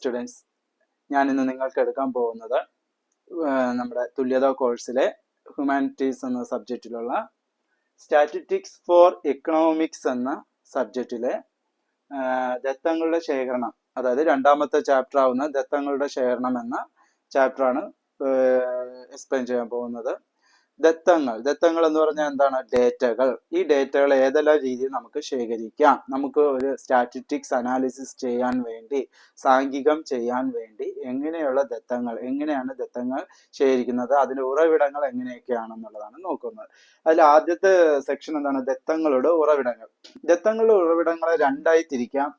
Students ഞാൻ ഇന്ന് നിങ്ങൾക്ക് എടുക്കാൻ പോകുന്നത് നമ്മുടെ തുല്യത കോഴ്സിലെ ഹ്യൂമാനിറ്റീസ് എന്ന സബ്ജക്റ്റിലുള്ള സ്റ്റാറ്റിറ്റിക്സ് ഫോർ എക്കണോമിക്സ് എന്ന സബ്ജക്റ്റിലെ ദത്തങ്ങളുടെ ശേഖരണം അതായത് രണ്ടാമത്തെ ചാപ്റ്റർ ആവുന്ന ദത്തങ്ങളുടെ ശേഖരണം എന്ന ചാപ്റ്ററാണ് എക്സ്പ്ലെയിൻ ചെയ്യാൻ പോകുന്നത്. ദത്തങ്ങൾ. ദത്തങ്ങൾ എന്ന് പറഞ്ഞാൽ എന്താണ്? ഡേറ്റകൾ. ഈ ഡേറ്റകൾ ഏതെല്ലാം രീതിയിൽ നമുക്ക് ശേഖരിക്കാം? നമുക്ക് ഒരു സ്റ്റാറ്റിസ്റ്റിക്സ് അനാലിസിസ് ചെയ്യാൻ വേണ്ടി സാംഘികം ചെയ്യാൻ വേണ്ടി എങ്ങനെയുള്ള ദത്തങ്ങൾ എങ്ങനെയാണ് ദത്തങ്ങൾ ശേഖരിക്കുന്നത് അതിന്റെ ഉറവിടങ്ങൾ എങ്ങനെയൊക്കെയാണെന്നുള്ളതാണ് നോക്കുന്നത്. അതിൽ ആദ്യത്തെ സെക്ഷൻ എന്താണ്? ദത്തങ്ങളുടെ ഉറവിടങ്ങൾ. ദത്തങ്ങളുടെ ഉറവിടങ്ങളെ രണ്ടായി തിരിക്കാം.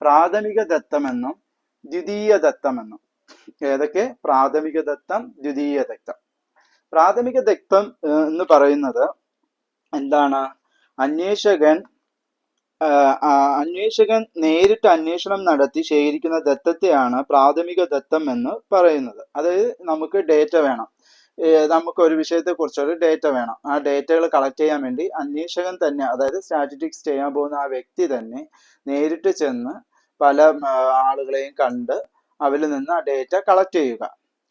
പ്രാഥമിക ദത്തമെന്നും ദ്വിതീയ ദത്തമെന്നും. ഏതൊക്കെ? പ്രാഥമിക ദത്തം ദ്വിതീയ ദത്തം. പ്രാഥമിക ദത്തം എന്ന് പറയുന്നത് എന്താണ്? അന്വേഷകൻ അന്വേഷകൻ നേരിട്ട് അന്വേഷണം നടത്തി ശേഖരിക്കുന്ന ദത്തത്തെയാണ് പ്രാഥമിക ദത്തം എന്ന് പറയുന്നത്. അതായത് നമുക്ക് ഡേറ്റ വേണം. നമുക്ക് ഒരു വിഷയത്തെ കുറിച്ചൊരു ഡേറ്റ വേണം. ആ ഡേറ്റകൾ കളക്ട് ചെയ്യാൻ വേണ്ടി അന്വേഷകൻ തന്നെ അതായത് സ്റ്റാറ്റിസ്റ്റിക്സ് ചെയ്യാൻ പോകുന്ന ആ വ്യക്തി തന്നെ നേരിട്ട് ചെന്ന് പല ആളുകളെയും കണ്ട് അവരിൽ നിന്ന് ആ ഡേറ്റ കളക്ട് ചെയ്യുക.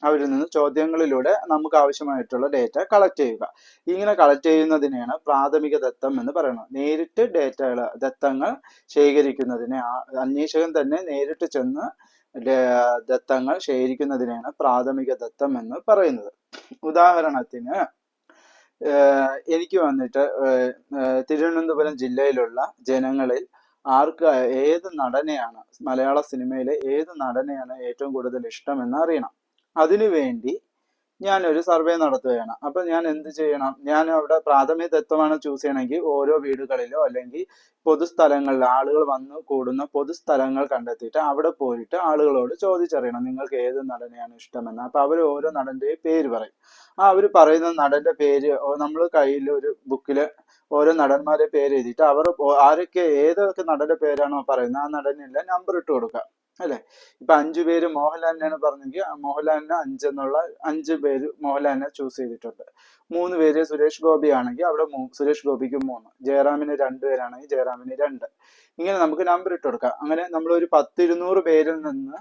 അവരിൽ നിന്ന് ചോദ്യങ്ങളിലൂടെ നമുക്ക് ആവശ്യമായിട്ടുള്ള ഡേറ്റ കളക്ട് ചെയ്യുക. ഇങ്ങനെ കളക്ട് ചെയ്യുന്നതിനെയാണ് പ്രാഥമിക ദത്തം എന്ന് പറയുന്നത്. നേരിട്ട് ഡേറ്റകൾ ദത്തങ്ങൾ ശേഖരിക്കുന്നതിനെ അന്വേഷകൻ തന്നെ നേരിട്ട് ചെന്ന് ദത്തങ്ങൾ ശേഖരിക്കുന്നതിനെയാണ് പ്രാഥമിക ദത്തം എന്ന് പറയുന്നത്. ഉദാഹരണത്തിന് എനിക്ക് വന്നിട്ട് തിരുവനന്തപുരം ജില്ലയിലുള്ള ജനങ്ങളിൽ ആർക്ക് ഏത് നടനെയാണ് മലയാള സിനിമയിലെ ഏത് നടനെയാണ് ഏറ്റവും കൂടുതൽ ഇഷ്ടം എന്ന് അറിയണം. അതിനുവേണ്ടി ഞാൻ ഒരു സർവേ നടത്തുകയാണ്. അപ്പൊ ഞാൻ എന്ത് ചെയ്യണം? ഞാൻ അവിടെ പ്രാഥമിക തത്വമാണ് ചൂസ് ചെയ്യണമെങ്കിൽ ഓരോ വീടുകളിലോ അല്ലെങ്കിൽ പൊതുസ്ഥലങ്ങളിൽ ആളുകൾ വന്ന് കൂടുന്ന പൊതുസ്ഥലങ്ങൾ കണ്ടെത്തിയിട്ട് അവിടെ പോയിട്ട് ആളുകളോട് ചോദിച്ചറിയണം. നിങ്ങൾക്ക് ഏത് നടനെയാണ് ഇഷ്ടമെന്ന്. അപ്പൊ അവർ ഓരോ നടന്റെ പേര് പറയും. ആ അവർ പറയുന്ന നടന്റെ പേര് നമ്മൾ കയ്യിൽ ഒരു ബുക്കിൽ ഓരോ നടന്മാരെ പേര് എഴുതിയിട്ട് അവർ ആരൊക്കെ ഏതൊക്കെ നടന്റെ പേരാണോ പറയുന്നത് ആ നടനെല്ലാം നമ്പർ ഇട്ട് കൊടുക്കുക. അല്ലെ? ഇപ്പൊ അഞ്ചു പേര് മോഹൻലാലിനാണ് പറഞ്ഞെങ്കിൽ മോഹൻലാലിന് അഞ്ചെന്നുള്ള അഞ്ച് പേര് മോഹൻലാലിനെ ചൂസ് ചെയ്തിട്ടുണ്ട്. മൂന്ന് പേര് സുരേഷ് ഗോപി ആണെങ്കിൽ അവിടെ സുരേഷ് ഗോപിക്ക് മൂന്ന്. ജയറാമിന് രണ്ട് പേരാണെങ്കിൽ ജയറാമിന് രണ്ട്. ഇങ്ങനെ നമുക്ക് നമ്പർ ഇട്ട് കൊടുക്കാം. അങ്ങനെ നമ്മൾ ഒരു പത്തിരുന്നൂറ് പേരിൽ നിന്ന്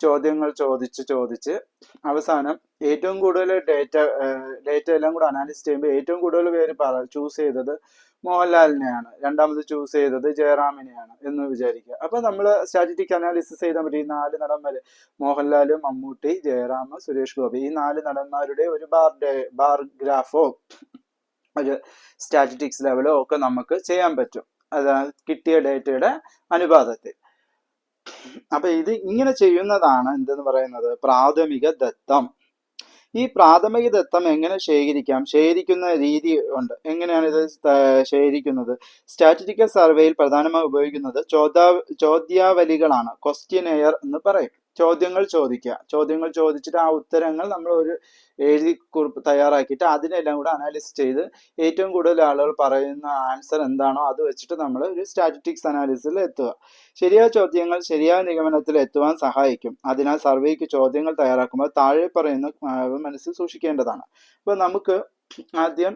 ചോദ്യങ്ങൾ ചോദിച്ച് ചോദിച്ച് അവസാനം ഏറ്റവും കൂടുതൽ ഡേറ്റ ഡേറ്റ എല്ലാം കൂടെ അനാലിസ് ചെയ്യുമ്പോൾ ഏറ്റവും കൂടുതൽ പേര് പറ ചൂസ് ചെയ്തത് മോഹൻലാലിനെയാണ്. രണ്ടാമത് ചൂസ് ചെയ്തത് ജയറാമിനെയാണ് എന്ന് വിചാരിക്കുക. അപ്പൊ നമ്മൾ സ്റ്റാറ്റിറ്റിക് അനാലിസിസ് ചെയ്താൽ പറ്റും ഈ നാല് നടന്മാര്. മോഹൻലാൽ മമ്മൂട്ടി ജയറാം സുരേഷ് ഗോപി. ഈ നാല് നടന്മാരുടെ ഒരു ബാർ ഡേ- ബാർ ഗ്രാഫോ ഒരു സ്റ്റാറ്റിറ്റിക്സ് ലെവലോ ഒക്കെ നമുക്ക് ചെയ്യാൻ പറ്റും. അതായത് കിട്ടിയ ഡേറ്റയുടെ അനുപാതത്തിൽ. അപ്പൊ ഇത് ഇങ്ങനെ ചെയ്യുന്നതാണ് എന്തെന്ന് പറയുന്നത്? പ്രാഥമിക ദത്തം. ഈ പ്രാഥമിക ദത്തം എങ്ങനെ ശേഖരിക്കാം? ശേഖരിക്കുന്ന രീതി ഉണ്ട്. എങ്ങനെയാണ് ഇത് ശേഖരിക്കുന്നത്? സ്റ്റാറ്റിസ്റ്റിക്കൽ സർവേയിൽ പ്രധാനമായി ഉപയോഗിക്കുന്നത് ചോദ്യാ ചോദ്യാവലികളാണ്. ക്വസ്റ്റ്യനെയർ എന്ന് പറയും. ചോദ്യങ്ങൾ ചോദിക്കുക. ചോദ്യങ്ങൾ ചോദിച്ചിട്ട് ആ ഉത്തരങ്ങൾ നമ്മൾ ഒരു എഴുതി തയ്യാറാക്കിയിട്ട് അതിനെല്ലാം കൂടെ അനാലിസ് ചെയ്ത് ഏറ്റവും കൂടുതൽ ആളുകൾ പറയുന്ന ആൻസർ എന്താണോ അത് വെച്ചിട്ട് നമ്മൾ ഒരു സ്റ്റാറ്റിസ്റ്റിക്സ് അനാലിസിൽ എത്തുക. ശരിയായ ചോദ്യങ്ങൾ ശരിയായ നിഗമനത്തിൽ എത്തുവാൻ സഹായിക്കും. അതിനാൽ സർവേക്ക് ചോദ്യങ്ങൾ തയ്യാറാക്കുമ്പോൾ താഴെ പറയുന്ന മനസ്സിൽ സൂക്ഷിക്കേണ്ടതാണ്. അപ്പോൾ നമുക്ക് ആദ്യം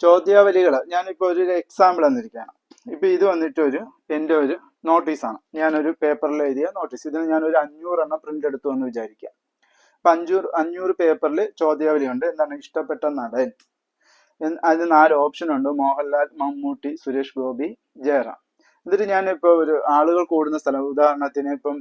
ചോദ്യാവലികൾ ഞാനിപ്പോൾ ഒരു എക്സാമ്പിൾ എന്നിരിക്കുകയാണ് ഇപ്പൊ ഇത് വന്നിട്ട് ഒരു എന്റെ ഒരു നോട്ടീസാണ് ഞാനൊരു പേപ്പറിൽ എഴുതിയ നോട്ടീസ് ഇതിന് ഞാനൊരു അഞ്ഞൂറെണ്ണം പ്രിന്റ് എടുത്തു എന്ന് വിചാരിക്കുക. അപ്പൊ അഞ്ഞൂറ് അഞ്ഞൂറ് പേപ്പറിൽ ചോദ്യാവലി ഉണ്ട് എന്താണ് ഇഷ്ടപ്പെട്ട നടൻ? അതിന് നാല് ഓപ്ഷൻ ഉണ്ട്. മോഹൻലാൽ മമ്മൂട്ടി സുരേഷ് ഗോപി ജയറാം. എന്നിട്ട് ഞാൻ ഇപ്പോൾ ഒരു ആളുകൾ കൂടുന്ന സ്ഥലം. ഉദാഹരണത്തിന് ഇപ്പം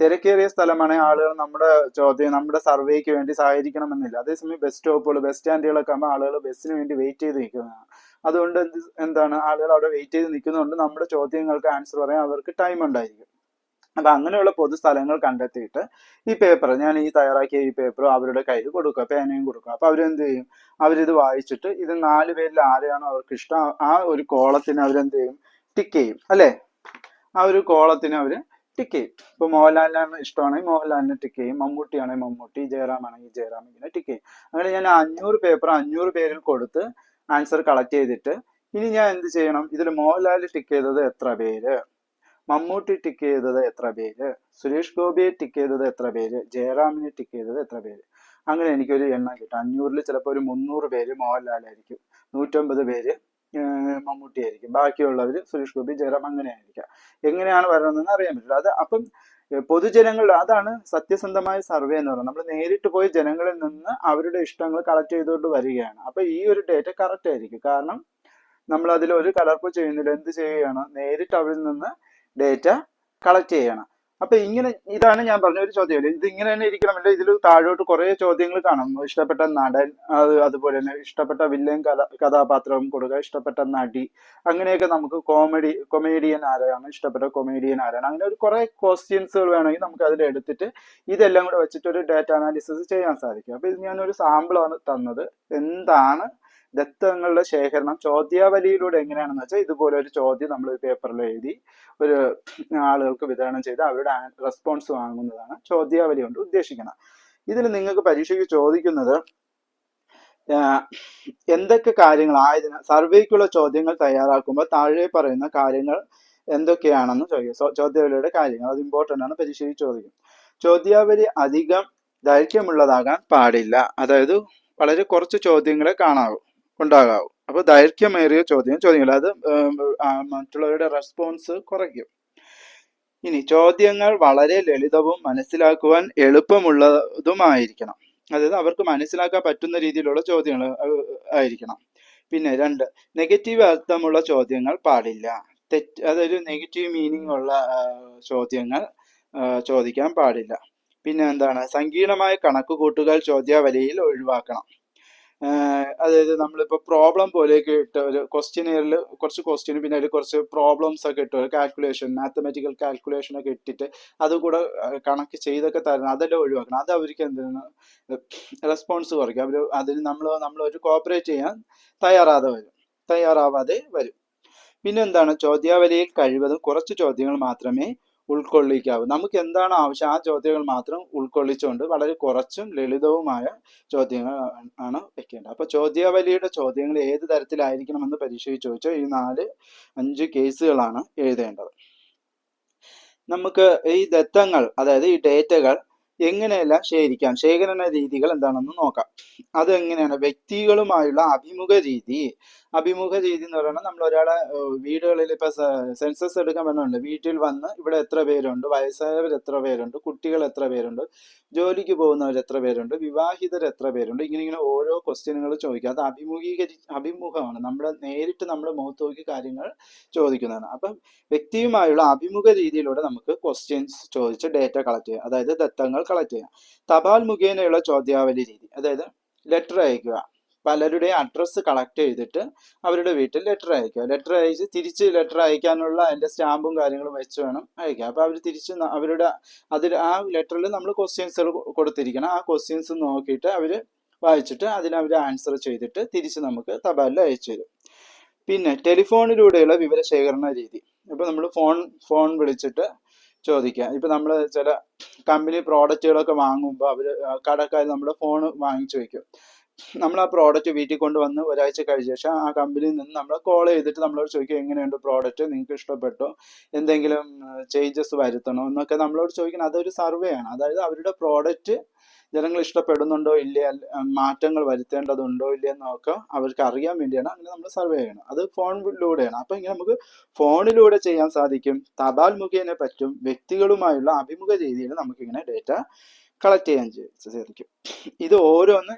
തിരക്കേറിയ സ്ഥലമാണെങ്കിൽ ആളുകൾ നമ്മുടെ ചോദ്യം നമ്മുടെ സർവേക്ക് വേണ്ടി സഹകരിക്കണമെന്നില്ല. അതേസമയം ബസ് സ്റ്റോപ്പുകൾ ബസ് സ്റ്റാൻഡുകളൊക്കെ ആകുമ്പോൾ ആളുകൾ ബസ്സിന് വേണ്ടി വെയിറ്റ് ചെയ്ത് നിൽക്കുന്നതാണ് അതുകൊണ്ട് എന്താണ്? ആളുകൾ അവിടെ വെയിറ്റ് ചെയ്ത് നിൽക്കുന്നതുകൊണ്ട് നമ്മുടെ ചോദ്യങ്ങൾക്ക് ആൻസർ പറയാൻ അവർക്ക് ടൈം ഉണ്ടായിരിക്കും. അപ്പൊ അങ്ങനെയുള്ള പൊതുസ്ഥലങ്ങൾ കണ്ടെത്തിയിട്ട് ഈ പേപ്പർ ഞാൻ ഈ തയ്യാറാക്കിയ ഈ പേപ്പർ അവരുടെ കയ്യിൽ കൊടുക്കുക പേനയും കൊടുക്കുക അപ്പൊ അവരെന്ത് ചെയ്യും? അവരിത് വായിച്ചിട്ട് ഇത് നാല് പേരിൽ ആരെയാണോ അവർക്ക് ഇഷ്ടം ആ- ആ ഒരു കോളത്തിന് അവരെന്ത് ചെയ്യും? ടിക്ക് ചെയ്യും അല്ലെ? ആ ഒരു കോളത്തിന് അവർ ടിക്ക് ചെയ്യും. ഇപ്പൊ മോഹൻലാലിനാണ് ഇഷ്ടമാണെങ്കിൽ മോഹൻലാലിനെ ടിക്ക് ചെയ്യും മമ്മൂട്ടിയാണെങ്കിൽ മമ്മൂട്ടി ജയറാം ആണെങ്കിൽ ജയറാം ഇങ്ങനെ ടിക്ക് ചെയ്യും. അങ്ങനെ ഞാൻ അഞ്ഞൂറ് പേപ്പർ അഞ്ഞൂറ് പേരിൽ കൊടുത്ത് ആൻസർ കളക്ട് ചെയ്തിട്ട് ഇനി ഞാൻ എന്ത് ചെയ്യണം? ഇതിൽ മോഹൻലാൽ ടിക്ക് ചെയ്തത് എത്ര പേര്? മമ്മൂട്ടി ടിക്ക് ചെയ്തത് എത്ര പേര്? സുരേഷ് ഗോപിയെ ടിക്ക് ചെയ്തത് എത്ര പേര്? ജയറാമിനെ ടിക്ക് ചെയ്തത് എത്ര പേര്? അങ്ങനെ എനിക്കൊരു എണ്ണം കിട്ടും. അഞ്ഞൂറിൽ ചിലപ്പോൾ ഒരു മുന്നൂറ് പേര് മോഹൻലാലായിരിക്കും നൂറ്റമ്പത് പേര് മമ്മൂട്ടി ആയിരിക്കും. ബാക്കിയുള്ളവർ സുരേഷ് ഗോപി ജയറാം അങ്ങനെ ആയിരിക്കാം. എങ്ങനെയാണ് വരണമെന്ന് അറിയാൻ പറ്റില്ല. അത് അപ്പം പൊതുജനങ്ങളുടെ അതാണ് സത്യസന്ധമായ സർവേ എന്ന് പറയുന്നത്. നമ്മൾ നേരിട്ട് പോയി ജനങ്ങളിൽ നിന്ന് അവരുടെ ഇഷ്ടങ്ങൾ കളക്ട് ചെയ്തുകൊണ്ട് വരികയാണ്. അപ്പൊ ഈ ഒരു ഡേറ്റ കറക്റ്റ് ആയിരിക്കും. കാരണം നമ്മൾ അതിൽ ഒരു കലർപ്പ് ചെയ്യുന്നില്ല. എന്ത് ചെയ്യുകയാണ്? നേരിട്ട് അവരിൽ നിന്ന് ഡേറ്റ കളക്ട് ചെയ്യണം. അപ്പൊ ഇങ്ങനെ ഇതാണ് ഞാൻ പറഞ്ഞ ഒരു ചോദ്യം ഇത് ഇങ്ങനെ തന്നെ ഇരിക്കണമല്ല ഇതിൽ താഴോട്ട് കുറെ ചോദ്യങ്ങൾ കാണും. ഇഷ്ടപ്പെട്ട നടൻ അത് അതുപോലെ തന്നെ ഇഷ്ടപ്പെട്ട വില്ലൻ കഥ കഥാപാത്രം കൊടുക്കുക ഇഷ്ടപ്പെട്ട നടി അങ്ങനെയൊക്കെ നമുക്ക് കോമഡി കൊമേഡിയൻ ആരാണ് ഇഷ്ടപ്പെട്ട കൊമേഡിയൻ ആരാണ് അങ്ങനെ ഒരു കുറെ ക്വസ്റ്റ്യൻസുകൾ വേണമെങ്കിൽ നമുക്ക് അതിൽ എടുത്തിട്ട് ഇതെല്ലാം കൂടെ വെച്ചിട്ട് ഒരു ഡാറ്റ അനാലിസിസ് ചെയ്യാൻ സാധിക്കും. അപ്പൊ ഇത് ഞാനൊരു സാമ്പിളാണ് തന്നത്. എന്താണ് ദത്തങ്ങളുടെ ശേഖരണം ചോദ്യാവലിയിലൂടെ എങ്ങനെയാണെന്ന് വെച്ചാൽ ഇതുപോലെ ഒരു ചോദ്യം നമ്മൾ ഒരു പേപ്പറിൽ എഴുതി ഒരു ആളുകൾക്ക് വിതരണം ചെയ്ത് അവരുടെ റെസ്പോൺസ് വാങ്ങുന്നതാണ് ചോദ്യാവലി കൊണ്ട് ഉദ്ദേശിക്കുന്നത്. ഇതിൽ നിങ്ങൾക്ക് പരീക്ഷയ്ക്ക് ചോദിക്കുന്നത് എന്തൊക്കെ കാര്യങ്ങൾ ആയതിനാൽ സർവേക്കുള്ള ചോദ്യങ്ങൾ തയ്യാറാക്കുമ്പോൾ താഴെ പറയുന്ന കാര്യങ്ങൾ എന്തൊക്കെയാണെന്ന് ചോദിക്കും ചോദ്യാവലിയുടെ കാര്യങ്ങൾ അത് ഇമ്പോർട്ടന്റ് ആണ് പരീക്ഷയ്ക്ക് ചോദിക്കും. ചോദ്യാവലി അധികം ദൈർഘ്യമുള്ളതാകാൻ പാടില്ല. അതായത് വളരെ കുറച്ച് ചോദ്യങ്ങളെ കാണാവൂ. ഉണ്ടാകാവൂ. അപ്പോൾ ദൈർഘ്യമേറിയ ചോദ്യം ചോദ്യങ്ങൾ അത് മറ്റുള്ളവരുടെ റെസ്പോൺസ് കുറയ്ക്കും. ഇനി ചോദ്യങ്ങൾ വളരെ ലളിതവും മനസ്സിലാക്കുവാൻ എളുപ്പമുള്ളതുമായിരിക്കണം. അതായത് അവർക്ക് മനസ്സിലാക്കാൻ പറ്റുന്ന രീതിയിലുള്ള ചോദ്യങ്ങൾ ആയിരിക്കണം. പിന്നെ രണ്ട് നെഗറ്റീവ് അർത്ഥമുള്ള ചോദ്യങ്ങൾ പാടില്ല. തെറ്റ് അതൊരു നെഗറ്റീവ് മീനിങ് ഉള്ള ചോദ്യങ്ങൾ ചോദിക്കാൻ പാടില്ല. പിന്നെ എന്താണ്? സങ്കീർണമായ കണക്കുകൂട്ടുകൾ ചോദ്യാവലിയിൽ ഒഴിവാക്കണം. അതായത് നമ്മളിപ്പോൾ പ്രോബ്ലം പോലെയൊക്കെ ഇട്ട് ഒരു ക്വസ്റ്റ്യനിയറിൽ കുറച്ച് ക്വസ്റ്റ്യൻ പിന്നെ അതിൽ കുറച്ച് പ്രോബ്ലംസ് ഒക്കെ ഇട്ട് കാൽക്കുലേഷൻ മാത്തമാറ്റിക്കൽ കാൽക്കുലേഷൻ ഒക്കെ ഇട്ടിട്ട് അതുകൂടെ കൂടെ കണക്ക് ചെയ്തൊക്കെ തരണം. അതെല്ലാം ഒഴിവാക്കണം. അത് അവർക്ക് എന്താണ് റെസ്പോൺസ് കുറയ്ക്കും. അവർ അതിന് നമ്മൾ നമ്മൾ ഒരു കോപ്പറേറ്റ് ചെയ്യാൻ തയ്യാറാതെ വരും. തയ്യാറാവാതെ വരും. പിന്നെന്താണ്? ചോദ്യാവലിയിൽ കഴിവതും കുറച്ച് ചോദ്യങ്ങൾ മാത്രമേ ഉൾക്കൊള്ളിക്കാവൂ. നമുക്ക് എന്താണ് ആവശ്യം? ആ ചോദ്യങ്ങൾ മാത്രം ഉൾക്കൊള്ളിച്ചുകൊണ്ട് വളരെ കുറച്ചും ലളിതവുമായ ചോദ്യങ്ങൾ ആണ് വെക്കേണ്ടത്. അപ്പൊ ചോദ്യാവലിയുടെ ചോദ്യങ്ങൾ ഏത് തരത്തിലായിരിക്കണമെന്ന് പരീക്ഷയിൽ ചോദിച്ചാൽ ഈ നാല് അഞ്ച് കേസുകളാണ് എഴുതേണ്ടത്. നമുക്ക് ഈ ദത്തങ്ങൾ അതായത് ഈ ഡേറ്റകൾ എങ്ങനെയെല്ലാം ശേഖരിക്കാം? ശേഖരണ രീതികൾ എന്താണെന്ന് നോക്കാം. അത് എങ്ങനെയാണ് വ്യക്തികളുമായുള്ള അഭിമുഖ രീതി. അഭിമുഖ രീതി എന്ന് പറയുന്നത് നമ്മൾ ഒരാളെ വീടുകളിൽ ഇപ്പൊ സെൻസസ് എടുക്കാൻ പറഞ്ഞുണ്ട് വീട്ടിൽ വന്ന് ഇവിടെ എത്ര പേരുണ്ട്? വയസ്സായവർ എത്ര പേരുണ്ട്? കുട്ടികൾ എത്ര പേരുണ്ട്? ജോലിക്ക് പോകുന്നവർ എത്ര പേരുണ്ട്? വിവാഹിതർ എത്ര പേരുണ്ട്? ഇങ്ങനെ ഇങ്ങനെ ഓരോ ക്വസ്റ്റ്യനുകൾ ചോദിക്കുക. അത് അഭിമുഖീകരി അഭിമുഖമാണ്. നമ്മുടെ നേരിട്ട് നമ്മുടെ മുഖത്ത് നോക്കി കാര്യങ്ങൾ ചോദിക്കുന്നതാണ്. അപ്പം വ്യക്തിയുമായുള്ള അഭിമുഖ രീതിയിലൂടെ നമുക്ക് ക്വസ്റ്റ്യൻസ് ചോദിച്ച് ഡേറ്റ കളക്ട് ചെയ്യാം. അതായത് ദത്തങ്ങൾ കളക്ട് ചെയ്യാം. തപാൽ മുഖേനയുള്ള ചോദ്യാവലി രീതി. അതായത് ലെറ്റർ അയക്കുക പലരുടെ അഡ്രസ്സ് കളക്ട് ചെയ്തിട്ട് അവരുടെ വീട്ടിൽ ലെറ്റർ അയക്കുക ലെറ്റർ അയച്ച് തിരിച്ച് ലെറ്റർ അയക്കാനുള്ള അതിന്റെ സ്റ്റാമ്പും കാര്യങ്ങളും വെച്ച് വേണം അയക്കുക അപ്പോൾ അവർ തിരിച്ച് അവരുടെ അതിൽ ആ ലെറ്ററിൽ നമ്മൾ ക്വസ്റ്റ്യൻസുകൾ കൊടുത്തിരിക്കണം. ആ ക്വസ്റ്റ്യൻസ് നോക്കിയിട്ട് അവർ വായിച്ചിട്ട് അതിന് ആൻസർ ചെയ്തിട്ട് തിരിച്ച് നമുക്ക് തപാലിൽ അയച്ചു തരും. പിന്നെ ടെലിഫോണിലൂടെയുള്ള വിവരശേഖരണ രീതി. അപ്പോൾ നമ്മൾ ഫോൺ ഫോൺ വിളിച്ചിട്ട് ചോദിക്കുക ഇപ്പൊ നമ്മൾ ചില കമ്പനി പ്രോഡക്റ്റുകളൊക്കെ വാങ്ങുമ്പോൾ അവർ കടക്കാർ നമ്മുടെ ഫോൺ വാങ്ങിച്ചു വെക്കും. നമ്മൾ ആ പ്രോഡക്റ്റ് വീട്ടിൽ കൊണ്ടുവന്ന് ഒരാഴ്ച കഴിഞ്ഞ ശേഷം ആ കമ്പനിയിൽ നിന്ന് നമ്മൾ കോൾ ചെയ്തിട്ട് നമ്മളോട് ചോദിക്കും എങ്ങനെയുണ്ട് പ്രോഡക്റ്റ് നിങ്ങൾക്ക് ഇഷ്ടപ്പെട്ടോ? എന്തെങ്കിലും ചേഞ്ചസ് വരുത്തണോ? എന്നൊക്കെ നമ്മളോട് ചോദിക്കണം. അതൊരു സർവേ ആണ്. അതായത് അവരുടെ പ്രോഡക്റ്റ് ജനങ്ങൾ ഇഷ്ടപ്പെടുന്നുണ്ടോ ഇല്ലേ? മാറ്റങ്ങൾ വരുത്തേണ്ടതുണ്ടോ ഇല്ലേ എന്നൊക്കെ അവർക്ക് അറിയാൻ വേണ്ടിയാണ് അങ്ങനെ നമ്മൾ സർവേ ചെയ്യണം അത് ഫോണിലൂടെയാണ്. അപ്പൊ ഇങ്ങനെ നമുക്ക് ഫോണിലൂടെ ചെയ്യാൻ സാധിക്കും. തപാൽ മുഖേന പറ്റും. വ്യക്തികളുമായുള്ള അഭിമുഖ രീതിയിൽ നമുക്കിങ്ങനെ ഡേറ്റ കളക്ട് ചെയ്യാൻ ചെയ്യ- സാധിക്കും. ഇത് ഓരോന്ന്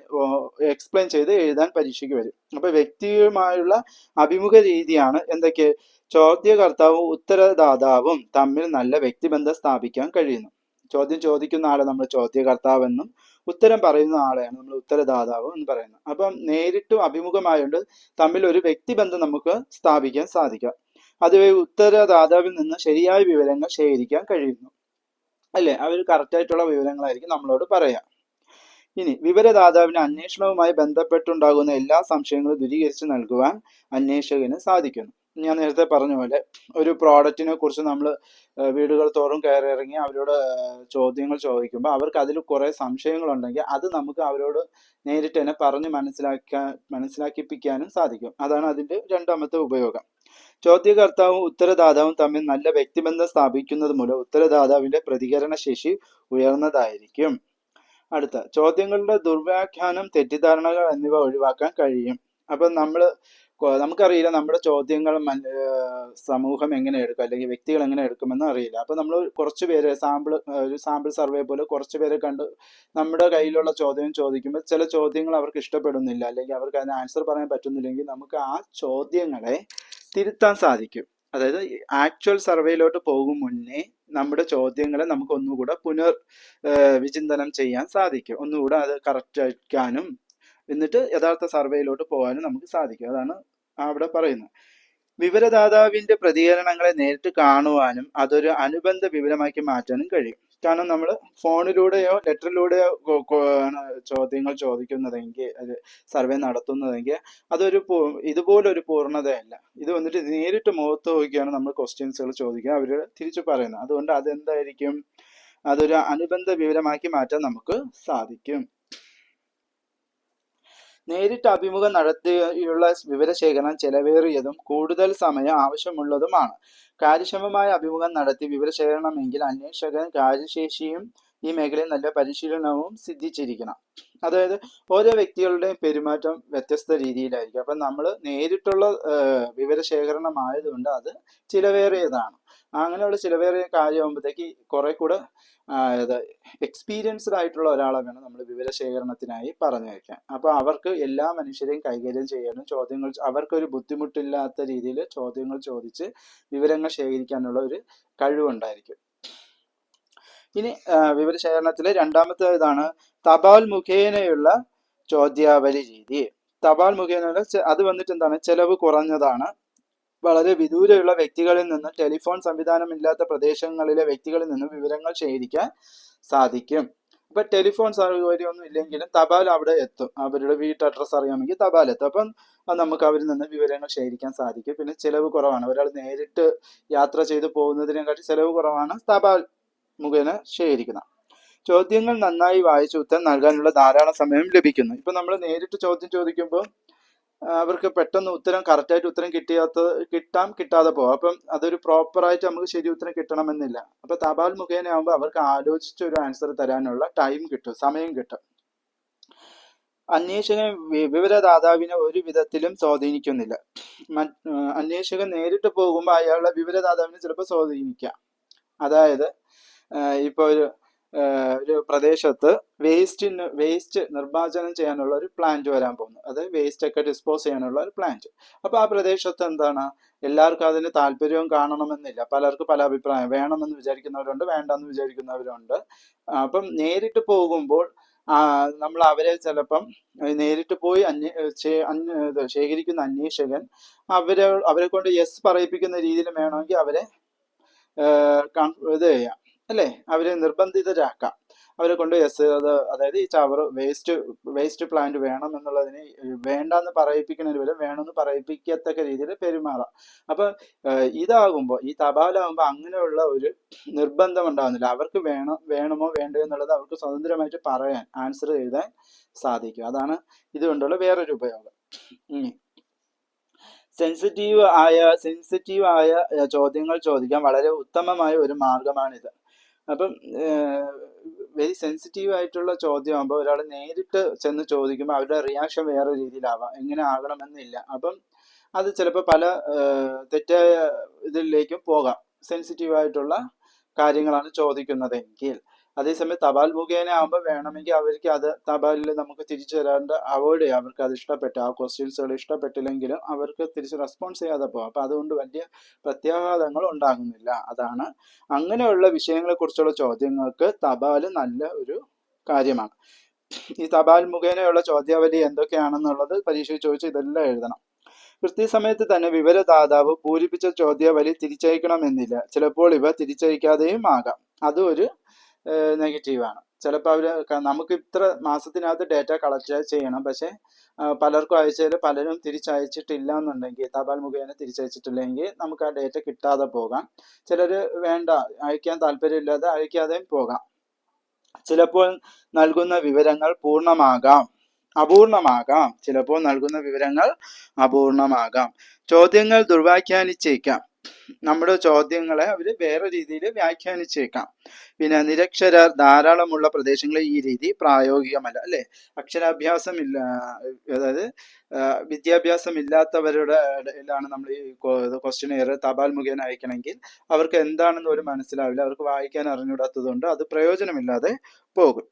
എക്സ്പ്ലെയിൻ ചെയ്ത് എഴുതാൻ പരീക്ഷയ്ക്ക് വരും. അപ്പൊ വ്യക്തിയുമായുള്ള അഭിമുഖ രീതിയാണ് എന്തൊക്കെ? ചോദ്യകർത്താവും ഉത്തരദാതാവും തമ്മിൽ നല്ല വ്യക്തിബന്ധം സ്ഥാപിക്കാൻ കഴിയുന്നു ചോദ്യം ചോദിക്കുന്ന ആളെ നമ്മൾ ചോദ്യകർത്താവെന്നും ഉത്തരം പറയുന്ന ആളെയാണ് നമ്മൾ ഉത്തരദാതാവ് എന്ന് പറയുന്നത്. അപ്പം നേരിട്ടും അഭിമുഖമായോണ്ട് തമ്മിൽ ഒരു വ്യക്തിബന്ധം നമുക്ക് സ്ഥാപിക്കാൻ സാധിക്കാം. അതുവഴി ഉത്തരദാതാവിൽ നിന്ന് ശരിയായ വിവരങ്ങൾ ശേഖരിക്കാൻ കഴിയുന്നു. അല്ലേ? അവർ കറക്റ്റായിട്ടുള്ള വിവരങ്ങളായിരിക്കും നമ്മളോട് പറയാം. ഇനി വിവരദാതാവിന് അന്വേഷണവുമായി ബന്ധപ്പെട്ടുണ്ടാകുന്ന എല്ലാ സംശയങ്ങളും ദൂരീകരിച്ച് നൽകുവാൻ അന്വേഷകന് സാധിക്കുന്നു. ഞാൻ നേരത്തെ പറഞ്ഞ പോലെ ഒരു പ്രോഡക്റ്റിനെ കുറിച്ച് നമ്മൾ വീടുകൾ തോറും കയറി ഇറങ്ങി അവരോട് ചോദ്യങ്ങൾ ചോദിക്കുമ്പോൾ അവർക്ക് അതിൽ കുറെ സംശയങ്ങളുണ്ടെങ്കിൽ അത് നമുക്ക് അവരോട് നേരിട്ട് തന്നെ പറഞ്ഞ് മനസ്സിലാക്കാൻ മനസ്സിലാക്കിപ്പിക്കാനും സാധിക്കും. അതാണ് അതിന്റെ രണ്ടാമത്തെ ഉപയോഗം. ചോദ്യകർത്താവും ഉത്തരദാതാവും തമ്മിൽ നല്ല വ്യക്തിബന്ധം സ്ഥാപിക്കുന്നത് മൂലം ഉത്തരദാതാവിന്റെ പ്രതികരണ ശേഷി ഉയർന്നതായിരിക്കും. അടുത്ത ചോദ്യങ്ങളുടെ ദുർവ്യാഖ്യാനം തെറ്റിദ്ധാരണകൾ എന്നിവ ഒഴിവാക്കാൻ കഴിയും. അപ്പം നമ്മൾ നമുക്കറിയില്ല നമ്മുടെ ചോദ്യങ്ങൾ സമൂഹം എങ്ങനെ എടുക്കും അല്ലെങ്കിൽ വ്യക്തികൾ എങ്ങനെ എടുക്കുമെന്ന് അറിയില്ല. അപ്പൊ നമ്മൾ കുറച്ച് പേര് സാമ്പിൾ ഒരു സാമ്പിൾ സർവേ പോലെ കുറച്ച് പേരെ കണ്ട് നമ്മുടെ കയ്യിലുള്ള ചോദ്യം ചോദിക്കുമ്പോൾ ചില ചോദ്യങ്ങൾ അവർക്ക് ഇഷ്ടപ്പെടുന്നില്ല അല്ലെങ്കിൽ അവർക്ക് അതിന് ആൻസർ പറയാൻ പറ്റുന്നില്ലെങ്കിൽ നമുക്ക് ആ ചോദ്യങ്ങളെ തിരുത്താൻ സാധിക്കും. അതായത് ആക്ച്വൽ സർവേയിലോട്ട് പോകും മുന്നേ നമ്മുടെ ചോദ്യങ്ങളെ നമുക്ക് ഒന്നുകൂടെ പുനർ വിചിന്തനം ചെയ്യാൻ സാധിക്കും. ഒന്നുകൂടെ അത് കറക്റ്റ് ആക്കാനും എന്നിട്ട് യഥാർത്ഥ സർവേയിലോട്ട് പോകാനും നമുക്ക് സാധിക്കും. അതാണ് അവിടെ പറയുന്നു. വിവരദാതാവിന്റെ പ്രതികരണങ്ങളെ നേരിട്ട് കാണുവാനും അതൊരു അനുബന്ധ വിവരമാക്കി മാറ്റാനും കഴിയും. കാരണം നമ്മൾ ഫോണിലൂടെയോ ലെറ്ററിലൂടെയോ ചോദ്യങ്ങൾ ചോദിക്കുന്നതെങ്കിൽ സർവേ നടത്തുന്നതെങ്കിൽ അതൊരു ഇതുപോലൊരു പൂർണതയല്ല. ഇത് വന്നിട്ട് നേരിട്ട് മുഖത്ത് നോക്കിയാണ് നമ്മൾ ക്വസ്റ്റ്യൻസുകൾ ചോദിക്കുക. അവർ തിരിച്ചു പറയുന്നത് അതുകൊണ്ട് അതെന്തായിരിക്കും? അതൊരു അനുബന്ധ വിവരമാക്കി മാറ്റാൻ നമുക്ക് സാധിക്കും. നേരിട്ട് അഭിമുഖം നടത്തിയുള്ള വിവരശേഖരണം ചെലവേറിയതും കൂടുതൽ സമയം ആവശ്യമുള്ളതുമാണ്. കാര്യക്ഷമമായ അഭിമുഖം നടത്തി വിവരശേഖരണമെങ്കിൽ അന്വേഷകൻ കാര്യശേഷിയും ഈ മേഖലയിൽ നല്ല പരിശീലനവും സിദ്ധിച്ചിരിക്കണം. അതായത് ഓരോ വ്യക്തികളുടെയും പെരുമാറ്റം വ്യത്യസ്ത രീതിയിലായിരിക്കും. അപ്പം നമ്മൾ നേരിട്ടുള്ള വിവരശേഖരണമായതുകൊണ്ട് അത് ചിലവേറിയതാണ്. അങ്ങനെയുള്ള ചിലവേറിയ കാര്യമാകുമ്പോഴത്തേക്ക് കുറെ കൂടെ എക്സ്പീരിയൻസ്ഡ് ആയിട്ടുള്ള ഒരാളെ വേണം നമ്മൾ വിവരശേഖരണത്തിനായി പറഞ്ഞു വയ്ക്കാൻ അപ്പോൾ അവർക്ക് എല്ലാ മനുഷ്യരെയും കൈകാര്യം ചെയ്യാനും ചോദ്യങ്ങൾ അവർക്കൊരു ബുദ്ധിമുട്ടില്ലാത്ത രീതിയിൽ ചോദ്യങ്ങൾ ചോദിച്ച് വിവരങ്ങൾ ശേഖരിക്കാനുള്ള ഒരു കഴിവുണ്ടായിരിക്കും. ഇനി വിവരശേഖരണത്തിലെ രണ്ടാമത്തെ ഇതാണ് തപാൽ മുഖേനയുള്ള ചോദ്യാവലി രീതി. തപാൽ മുഖേനയുള്ള അത് വന്നിട്ട് എന്താണ് ചെലവ് കുറഞ്ഞതാണ്. വളരെ വിദൂരയുള്ള വ്യക്തികളിൽ നിന്ന് ടെലിഫോൺ സംവിധാനം ഇല്ലാത്ത പ്രദേശങ്ങളിലെ വ്യക്തികളിൽ നിന്നും വിവരങ്ങൾ ശേഖരിക്കാൻ സാധിക്കും. ഇപ്പൊ ടെലിഫോൺ സൗകര്യമൊന്നും ഇല്ലെങ്കിലും തപാൽ അവിടെ എത്തും. അവരുടെ വീട്ട് അഡ്രസ്സ് അറിയാമെങ്കിൽ തപാൽ എത്തും. അപ്പം നമുക്ക് അവരിൽ നിന്ന് വിവരങ്ങൾ ശേഖരിക്കാൻ സാധിക്കും. പിന്നെ ചെലവ് കുറവാണ്. ഒരാൾ നേരിട്ട് യാത്ര ചെയ്ത് പോകുന്നതിനെക്കാട്ടി ചെലവ് കുറവാണ് തപാൽ മുഖേന ശേഖരിക്കുന്നത് ചോദ്യങ്ങൾ നന്നായി വായിച്ച് ഉത്തരം നൽകാനുള്ള ധാരാളം സമയം ലഭിക്കുന്നു. ഇപ്പൊ നമ്മൾ നേരിട്ട് ചോദ്യം ചോദിക്കുമ്പോൾ അവർക്ക് പെട്ടെന്ന് ഉത്തരം കറക്റ്റായിട്ട് ഉത്തരം കിട്ടിയാത്ത കിട്ടാം കിട്ടാതെ പോകാം അപ്പം അതൊരു പ്രോപ്പറായിട്ട് നമുക്ക് ശരി ഉത്തരം കിട്ടണമെന്നില്ല. അപ്പൊ തപാൽ മുഖേന ആകുമ്പോൾ അവർക്ക് ആലോചിച്ച് ഒരു ആൻസർ തരാനുള്ള ടൈം കിട്ടും സമയം കിട്ടും. അന്വേഷകൻ വിവരദാതാവിനെ ഒരു വിധത്തിലും സ്വാധീനിക്കുന്നില്ല. അന്വേഷകൻ നേരിട്ട് പോകുമ്പോൾ അയാളുടെ വിവരദാതാവിനെ ചിലപ്പോൾ സ്വാധീനിക്കാം. അതായത് ഇപ്പൊ ഒരു ഒരു പ്രദേശത്ത് വേസ്റ്റിന് വേസ്റ്റ് നിർമ്മാർജനം ചെയ്യാനുള്ള ഒരു പ്ലാന്റ് വരാൻ പോകുന്നു. അത് വേസ്റ്റ് ഒക്കെ ഡിസ്പോസ് ചെയ്യാനുള്ള ഒരു പ്ലാന്റ് അപ്പോൾ ആ പ്രദേശത്ത് എന്താണ്? എല്ലാവർക്കും അതിന് താല്പര്യവും കാണണമെന്നില്ല. പലർക്കും പല അഭിപ്രായം. വേണമെന്ന് വിചാരിക്കുന്നവരുണ്ട് വേണ്ടെന്ന് വിചാരിക്കുന്നവരുണ്ട്. അപ്പം നേരിട്ട് പോകുമ്പോൾ നമ്മൾ അവരെ ചിലപ്പം നേരിട്ട് പോയി അന്വേ ശേഖരിക്കുന്ന അന്വേഷകൻ അവരെ അവരെ കൊണ്ട് യെസ് പറയിപ്പിക്കുന്ന രീതിയിൽ വേണമെങ്കിൽ അവരെ ഇത് ചെയ്യാം. അല്ലേ? അവരെ നിർബന്ധിതരാക്കാം. അവരെ കൊണ്ട് എസ് അത് അതായത് ഈ ടവർ വേസ്റ്റ് വേസ്റ്റ് പ്ലാന്റ് വേണം എന്നുള്ളതിന് വേണ്ടെന്ന് പറയിപ്പിക്കുന്നതിന് വരെ വേണമെന്ന് പറയിപ്പിക്കത്തക്ക രീതിയിൽ പെരുമാറാം. അപ്പൊ ഇതാകുമ്പോൾ ഈ തപാലാകുമ്പോൾ അങ്ങനെയുള്ള ഒരു നിർബന്ധം ഉണ്ടാകുന്നില്ല അവർക്ക് വേണം വേണമോ വേണ്ടയോ എന്നുള്ളത് അവർക്ക് സ്വതന്ത്രമായിട്ട് പറയാൻ ആൻസർ എഴുതാൻ സാധിക്കും. അതാണ് ഇതുകൊണ്ടുള്ള വേറൊരു ഉപയോഗം. സെൻസിറ്റീവ് ആയ സെൻസിറ്റീവ് ആയ ചോദ്യങ്ങൾ ചോദിക്കാൻ വളരെ ഉത്തമമായ ഒരു മാർഗമാണിത്. അപ്പം വെരി സെൻസിറ്റീവ് ആയിട്ടുള്ള ചോദ്യമാകുമ്പോൾ ഒരാൾ നേരിട്ട് ചെന്ന് ചോദിക്കുമ്പോൾ അവരുടെ റിയാക്ഷൻ വേറെ രീതിയിലാവാം. എങ്ങനെ ആകണമെന്നില്ല. അപ്പം അത് ചിലപ്പോൾ പല തെറ്റായ ഇതിലേക്കും പോകാം. സെൻസിറ്റീവ് ആയിട്ടുള്ള കാര്യങ്ങളാണ് ചോദിക്കുന്നതെങ്കിൽ. അതേസമയം തപാൽ മുഖേന ആകുമ്പോൾ വേണമെങ്കിൽ അവർക്ക് അത് തപാലിൽ നമുക്ക് തിരിച്ചു തരാണ്ട് അവോയ്ഡ് ചെയ്യാം. അവർക്ക് അത് ഇഷ്ടപ്പെട്ടു ആ ക്വസ്റ്റ്യൻസുകൾ ഇഷ്ടപ്പെട്ടില്ലെങ്കിലും അവർക്ക് തിരിച്ച് റെസ്പോൺസ് ചെയ്യാതെ പോകും അപ്പം അതുകൊണ്ട് വലിയ പ്രത്യാഘാതങ്ങൾ ഉണ്ടാകുന്നില്ല. അതാണ് അങ്ങനെയുള്ള വിഷയങ്ങളെക്കുറിച്ചുള്ള ചോദ്യങ്ങൾക്ക് തപാൽ നല്ല ഒരു കാര്യമാണ്. ഈ തപാൽ മുഖേനയുള്ള ചോദ്യാവലി എന്തൊക്കെയാണെന്നുള്ളത് പരീക്ഷയിൽ ചോദിച്ച് ഇതെല്ലാം എഴുതണം. കൃത്യസമയത്ത് തന്നെ വിവരദാതാവ് പൂരിപ്പിച്ച ചോദ്യാവലി തിരിച്ചയക്കണമെന്നില്ല. ചിലപ്പോൾ ഇവ തിരിച്ചയക്കാതെയും ആകാം. അതും ഒരു നെഗറ്റീവാണ് ചിലപ്പോൾ അവർ നമുക്ക് ഇത്ര മാസത്തിനകത്ത് ഡേറ്റ കളക്ട് ചെയ്യണം. പക്ഷേ പലർക്കും അയച്ചതിൽ പലരും തിരിച്ചയച്ചിട്ടില്ല എന്നുണ്ടെങ്കിൽ തപാൽ മുഖേന തിരിച്ചയച്ചിട്ടില്ലെങ്കിൽ നമുക്ക് ആ ഡേറ്റ കിട്ടാതെ പോകാം. ചിലർ വേണ്ട അയക്കാൻ താല്പര്യമില്ലാതെ അയക്കാതെയും പോകാം. ചിലപ്പോൾ നൽകുന്ന വിവരങ്ങൾ പൂർണമാകാം അപൂർണമാകാം ചിലപ്പോൾ നൽകുന്ന വിവരങ്ങൾ അപൂർണമാകാം ചോദ്യങ്ങൾ ദുർവ്യാഖ്യാനിച്ചേക്കാം. നമ്മുടെ ചോദ്യങ്ങളെ അവർ വേറെ രീതിയിൽ വ്യാഖ്യാനിച്ചേക്കാം. പിന്നെ നിരക്ഷരർ ധാരാളമുള്ള പ്രദേശങ്ങളിൽ ഈ രീതി പ്രായോഗികമല്ല അല്ലെ? അക്ഷരാഭ്യാസം ഇല്ല അതായത് വിദ്യാഭ്യാസം ഇല്ലാത്തവരുടെ ഇടയിലാണ് നമ്മൾ ഈ ക്വസ്റ്റ്യൻ എയർ തപാൽ മുഖേന അയക്കണമെങ്കിൽ അവർക്ക് എന്താണെന്ന് ഒരു മനസ്സിലാവില്ല. അവർക്ക് വായിക്കാൻ അറിഞ്ഞൂടാത്തതുകൊണ്ട് അത് പ്രയോജനമില്ലാതെ പോകും.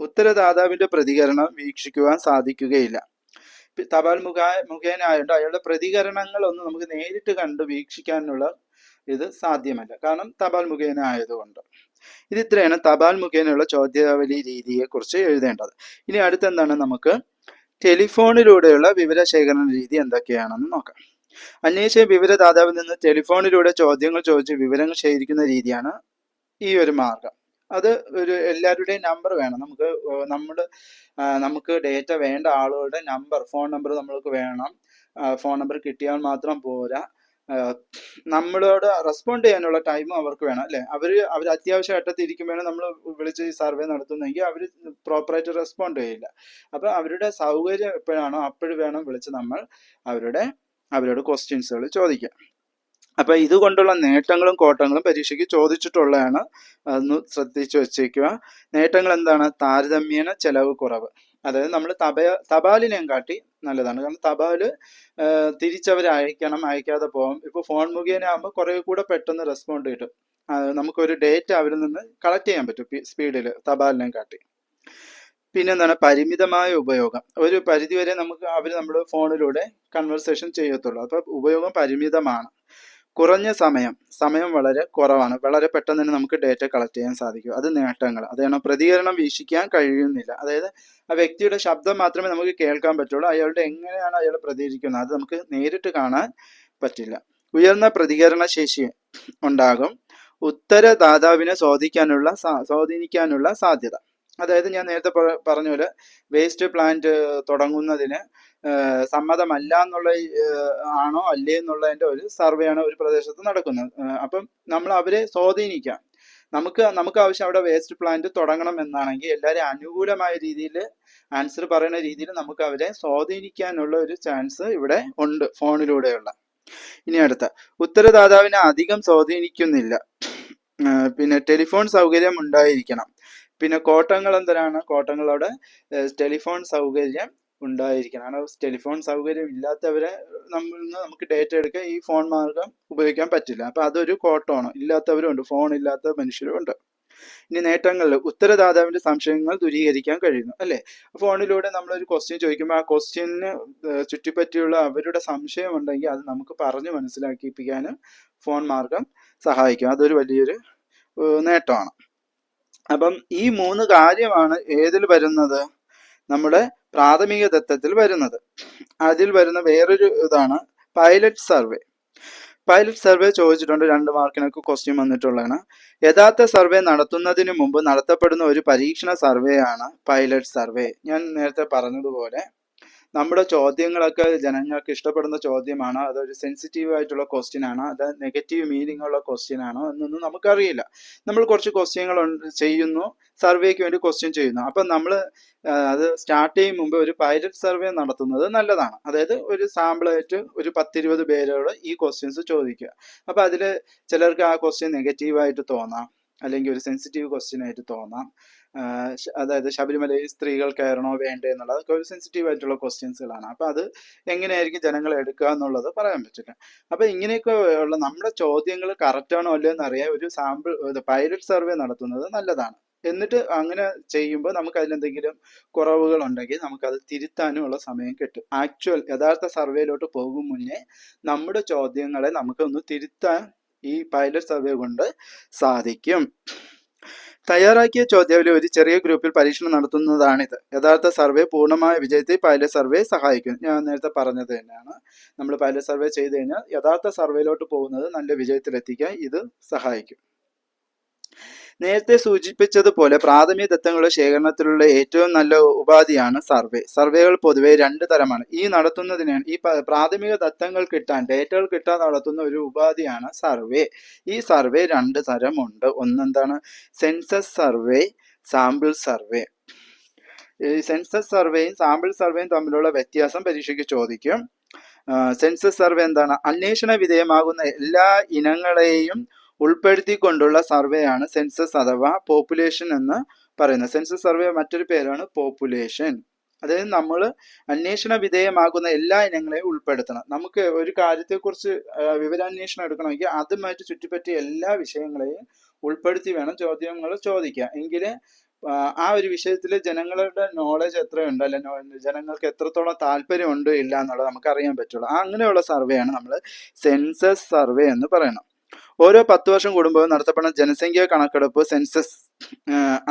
ഉത്തരദാതാവിന്റെ പ്രതികരണം വീക്ഷിക്കുവാൻ സാധിക്കുകയില്ല. തപാൽ മുഖ ആയതുകൊണ്ട് അയാളുടെ പ്രതികരണങ്ങളൊന്നും നമുക്ക് നേരിട്ട് കണ്ട് വീക്ഷിക്കാനുള്ള ഇത് സാധ്യമല്ല. കാരണം തപാൽ മുഖേന ആയതുകൊണ്ട് ഇത് ഇത്രയാണ് തപാൽ മുഖേനയുള്ള ചോദ്യാവലി രീതിയെ കുറിച്ച് എഴുതേണ്ടത്. ഇനി അടുത്തെന്താണ് നമുക്ക്? ടെലിഫോണിലൂടെയുള്ള വിവരശേഖരണ രീതി എന്തൊക്കെയാണെന്ന് നോക്കാം. അന്വേഷിച്ച വിവരദാതാവിൽ നിന്ന് ടെലിഫോണിലൂടെ ചോദ്യങ്ങൾ ചോദിച്ച് വിവരങ്ങൾ ശേഖരിക്കുന്ന രീതിയാണ് ഈ ഒരു മാർഗം. അത് ഒരു എല്ലാവരുടെയും നമ്പർ വേണം. നമുക്ക് നമ്മൾ നമുക്ക് ഡേറ്റ വേണ്ട ആളുകളുടെ നമ്പർ ഫോൺ നമ്പർ നമ്മൾക്ക് വേണം. ഫോൺ നമ്പർ കിട്ടിയാൽ മാത്രം പോരാ. നമ്മളോട് റെസ്പോണ്ട് ചെയ്യാനുള്ള ടൈമും അവർക്ക് വേണം അല്ലേ? അവർ അവർ അത്യാവശ്യ ഘട്ടത്തിൽ ഇരിക്കുമ്പോഴാണ് നമ്മൾ വിളിച്ച് സർവേ നടത്തുന്നെങ്കിൽ അവർ പ്രോപ്പറായിട്ട് റെസ്പോണ്ട് ചെയ്യില്ല. അപ്പൊ അവരുടെ സൗകര്യം എപ്പോഴാണോ അപ്പോഴും വേണം വിളിച്ച് നമ്മൾ അവരുടെ അവരോട് ക്വസ്റ്റ്യൻസുകൾ ചോദിക്കുക അപ്പൊ ഇതുകൊണ്ടുള്ള നേട്ടങ്ങളും കോട്ടങ്ങളും പരീക്ഷയ്ക്ക് ചോദിച്ചിട്ടുള്ളതാണ്. അതൊന്ന് ശ്രദ്ധിച്ചു വെച്ചേക്കുക. നേട്ടങ്ങൾ എന്താണ്? താരതമ്യേന ചെലവ് കുറവ്. അതായത് നമ്മൾ തപ തപാലിനെയും കാട്ടി നല്ലതാണ്. കാരണം തപാൽ തിരിച്ചവർ അയക്കണം അയക്കാതെ പോകും ഇപ്പൊ ഫോൺ മുഖേന ആകുമ്പോൾ കുറെ കൂടെ പെട്ടെന്ന് റെസ്പോണ്ട് കിട്ടും. നമുക്കൊരു ഡേറ്റ അവരിൽ നിന്ന് കളക്ട് ചെയ്യാൻ പറ്റും സ്പീഡിൽ തപാലിനെയും കാട്ടി. പിന്നെന്താണ്? പരിമിതമായ ഉപയോഗം. ഒരു പരിധിവരെ നമുക്ക് അവർ നമ്മൾ ഫോണിലൂടെ കൺവെർസേഷൻ ചെയ്യത്തുള്ളൂ. അപ്പൊ ഉപയോഗം പരിമിതമാണ്. കുറഞ്ഞ സമയം സമയം വളരെ കുറവാണ്. വളരെ പെട്ടെന്ന് തന്നെ നമുക്ക് ഡേറ്റ കളക്ട് ചെയ്യാൻ സാധിക്കും. അത് നേട്ടങ്ങൾ. അതാണ് പ്രതികരണം വീക്ഷിക്കാൻ കഴിയുന്നില്ല. അതായത് ആ വ്യക്തിയുടെ ശബ്ദം മാത്രമേ നമുക്ക് കേൾക്കാൻ പറ്റുള്ളൂ. അയാളുടെ എങ്ങനെയാണ് അയാൾ പ്രതികരിക്കുന്നത്? അത് നമുക്ക് നേരിട്ട് കാണാൻ പറ്റില്ല. ഉയർന്ന പ്രതികരണ ശേഷി ഉണ്ടാകും. ഉത്തരദാതാവിനെ സ്വാധീനിക്കാനുള്ള സ്വാധീനിക്കാനുള്ള സാധ്യത. അതായത് ഞാൻ നേരത്തെ പറ- പറഞ്ഞ പോലെ വേസ്റ്റ് പ്ലാന്റ് തുടങ്ങുന്നതിന് സമ്മതമല്ല എന്നുള്ള ആണോ അല്ലേ എന്നുള്ളതിന്റെ ഒരു സർവേ ആണ് ഒരു പ്രദേശത്ത് നടക്കുന്നത്. അപ്പം നമ്മൾ അവരെ സ്വാധീനിക്കാം. നമുക്ക് നമുക്ക് ആവശ്യം അവിടെ വേസ്റ്റ് പ്ലാന്റ് തുടങ്ങണം എന്നാണെങ്കിൽ എല്ലാവരും അനുകൂലമായ രീതിയിൽ ആൻസർ പറയുന്ന രീതിയിൽ നമുക്ക് അവരെ സ്വാധീനിക്കാനുള്ള ഒരു ചാൻസ് ഇവിടെ ഉണ്ട് ഫോണിലൂടെയുള്ള. ഇനി അടുത്ത. ഉത്തരദാതാവിനെ അധികം സ്വാധീനിക്കുന്നില്ല. പിന്നെ ടെലിഫോൺ സൗകര്യം ഉണ്ടായിരിക്കണം. പിന്നെ കോട്ടങ്ങൾ എന്തിനാണ് കോട്ടങ്ങളവിടെ ടെലിഫോൺ സൗകര്യം ഉണ്ടായിരിക്കണം. കാരണം ടെലിഫോൺ സൗകര്യം ഇല്ലാത്തവരെ നമ്മൾ നമുക്ക് ഡേറ്റ എടുക്കാൻ ഈ ഫോൺ മാർഗം ഉപയോഗിക്കാൻ പറ്റില്ല. അപ്പൊ അതൊരു കോട്ടമാണ്. ഇല്ലാത്തവരും ഉണ്ട്. ഫോൺ ഇല്ലാത്ത മനുഷ്യരും ഉണ്ട്. ഇനി നേട്ടങ്ങളിൽ ഉത്തരദാതാവിന്റെ സംശയങ്ങൾ ദൂരീകരിക്കാൻ കഴിയുന്നു അല്ലെ? ഫോണിലൂടെ നമ്മൾ ഒരു ക്വസ്റ്റ്യൻ ചോദിക്കുമ്പോൾ ആ ക്വസ്റ്റ്യന് ചുറ്റിപ്പറ്റിയുള്ള അവരുടെ സംശയം ഉണ്ടെങ്കിൽ അത് നമുക്ക് പറഞ്ഞു മനസ്സിലാക്കിപ്പിക്കാനും ഫോൺ മാർഗം സഹായിക്കും. അതൊരു വലിയൊരു നേട്ടമാണ്. അപ്പം ഈ മൂന്ന് കാര്യമാണ് ഏതിൽ വരുന്നത്? നമ്മുടെ പ്രാഥമിക തത്വത്തിൽ വരുന്നത്. അതിൽ വരുന്ന വേറൊരു ഇതാണ് പൈലറ്റ് സർവേ പൈലറ്റ് സർവേ ചോദിച്ചിട്ടുണ്ട്. രണ്ട് മാർക്കിനൊക്കെ ക്വസ്റ്റ്യൻ വന്നിട്ടുള്ളതാണ്. യഥാർത്ഥ സർവേ നടത്തുന്നതിന് മുമ്പ് നടത്തപ്പെടുന്ന ഒരു പരീക്ഷണ സർവേ ആണ് പൈലറ്റ് സർവേ ഞാൻ നേരത്തെ പറഞ്ഞതുപോലെ നമ്മുടെ ചോദ്യങ്ങളൊക്കെ ജനങ്ങൾക്ക് ഇഷ്ടപ്പെടുന്ന ചോദ്യമാണ്. അതൊരു സെൻസിറ്റീവ് ആയിട്ടുള്ള ക്വസ്റ്റ്യൻ ആണോ. അത് നെഗറ്റീവ് മീനിങ് ഉള്ള ക്വസ്റ്റ്യൻ ആണോ എന്നൊന്നും നമുക്കറിയില്ല. നമ്മൾ കുറച്ച് ക്വസ്റ്റ്യങ്ങൾ ചെയ്യുന്നു. സർവേക്ക് വേണ്ടി ക്വസ്റ്റ്യൻ ചെയ്യുന്നു. അപ്പം നമ്മൾ അത് സ്റ്റാർട്ട് ചെയ്യും മുമ്പ് ഒരു പൈലറ്റ് സർവേ നടത്തുന്നത് നല്ലതാണ്. അതായത് ഒരു സാമ്പിളായിട്ട് ഒരു പത്തിരുപത് പേരോട് ഈ ക്വസ്റ്റ്യൻസ് ചോദിക്കുക. അപ്പം അതിൽ ചിലർക്ക് ആ ക്വസ്റ്റ്യൻ നെഗറ്റീവായിട്ട് തോന്നാം. അല്ലെങ്കിൽ ഒരു സെൻസിറ്റീവ് ക്വസ്റ്റ്യൻ ആയിട്ട് തോന്നാം. അതായത് ശബരിമലയിൽ സ്ത്രീകൾ കയറണോ വേണ്ടേ എന്നുള്ളത് അതൊക്കെ ഒരു സെൻസിറ്റീവ് ആയിട്ടുള്ള ക്വസ്റ്റ്യൻസുകളാണ് അപ്പൊ അത് എങ്ങനെയായിരിക്കും ജനങ്ങൾ എടുക്കുക എന്നുള്ളത് പറയാൻ പറ്റില്ല. അപ്പൊ ഇങ്ങനെയൊക്കെ ഉള്ള നമ്മുടെ ചോദ്യങ്ങൾ കറക്റ്റ് ആണോ അല്ലയോ എന്ന് അറിയാൻ ഒരു സാമ്പിൾ പൈലറ്റ് സർവേ നടത്തുന്നത് നല്ലതാണ്. എന്നിട്ട് അങ്ങനെ ചെയ്യുമ്പോൾ നമുക്ക് അതിലെന്തെങ്കിലും കുറവുകൾ ഉണ്ടെങ്കിൽ നമുക്കത് തിരുത്താനുമുള്ള സമയം കിട്ടും. ആക്ച്വൽ യഥാർത്ഥ സർവേയിലോട്ട് പോകും മുന്നേ നമ്മുടെ ചോദ്യങ്ങളെ നമുക്കൊന്ന് തിരുത്താൻ ഈ പൈലറ്റ് സർവേ കൊണ്ട് സാധിക്കും. തയ്യാറാക്കിയ ചോദ്യാവലി ഒരു ചെറിയ ഗ്രൂപ്പിൽ പരീക്ഷണം നടത്തുന്നതാണിത്. യഥാർത്ഥ സർവേ പൂർണമായ വിജയത്തിൽ പൈലറ്റ് സർവേ സഹായിക്കും. ഞാൻ നേരത്തെ പറഞ്ഞത് തന്നെയാണ്. നമ്മൾ പൈലറ്റ് സർവേ ചെയ്ത് കഴിഞ്ഞാൽ യഥാർത്ഥ സർവേയിലോട്ട് പോകുന്നത് നല്ല വിജയത്തിലെത്തിക്കാൻ ഇത് സഹായിക്കും. നേരത്തെ സൂചിപ്പിച്ചതുപോലെ പ്രാഥമിക ദത്തങ്ങളുടെ ശേഖരണത്തിലുള്ള ഏറ്റവും നല്ല ഉപാധിയാണ് സർവേ. സർവേകൾ പൊതുവെ രണ്ട് തരമാണ്. ഈ നടത്തുന്നതിനാണ് ഈ പ്രാഥമിക ദത്തങ്ങൾ കിട്ടാൻ ഡേറ്റകൾ കിട്ടാൻ നടത്തുന്ന ഒരു ഉപാധിയാണ് സർവേ. ഈ സർവേ രണ്ട് തരമുണ്ട്. ഒന്നെന്താണ്? Census survey sample survey. Census സർവേയും sample സർവേയും തമ്മിലുള്ള വ്യത്യാസം പരീക്ഷയ്ക്ക് ചോദിക്കും. സെൻസസ് സർവേ എന്താണ്? അന്വേഷണ വിധേയമാകുന്ന എല്ലാ ഇനങ്ങളെയും ഉൾപ്പെടുത്തിക്കൊണ്ടുള്ള സർവേ ആണ് സെൻസസ് അഥവാ പോപ്പുലേഷൻ എന്ന് പറയുന്നത്. സെൻസസ് സർവേ മറ്റൊരു പേരാണ് പോപ്പുലേഷൻ അതായത് നമ്മൾ അന്വേഷണ വിധേയമാകുന്ന എല്ലാ ഇനങ്ങളെയും ഉൾപ്പെടുത്തണം. നമുക്ക് ഒരു കാര്യത്തെക്കുറിച്ച് വിവരാന്വേഷണം എടുക്കണമെങ്കിൽ അതുമായിട്ട് ചുറ്റിപ്പറ്റിയ എല്ലാ വിഷയങ്ങളെയും ഉൾപ്പെടുത്തി വേണം ചോദ്യങ്ങൾ ചോദിക്കുക എങ്കിലേ ആ, ഒരു വിഷയത്തിൽ ജനങ്ങളുടെ നോളജ് എത്രയുണ്ട്? അല്ലെ ജനങ്ങൾക്ക് എത്രത്തോളം താല്പര്യമുണ്ട്? ഇല്ല എന്നുള്ളത് നമുക്ക് അറിയാൻ പറ്റുള്ളൂ അങ്ങനെയുള്ള സർവേയാണ് നമ്മൾ സെൻസസ് സർവേ എന്ന് പറയുന്നത് ഓരോ പത്ത് വർഷം കൂടുമ്പോൾ നടത്തപ്പെടുന്ന ജനസംഖ്യ കണക്കെടുപ്പ് സെൻസസ്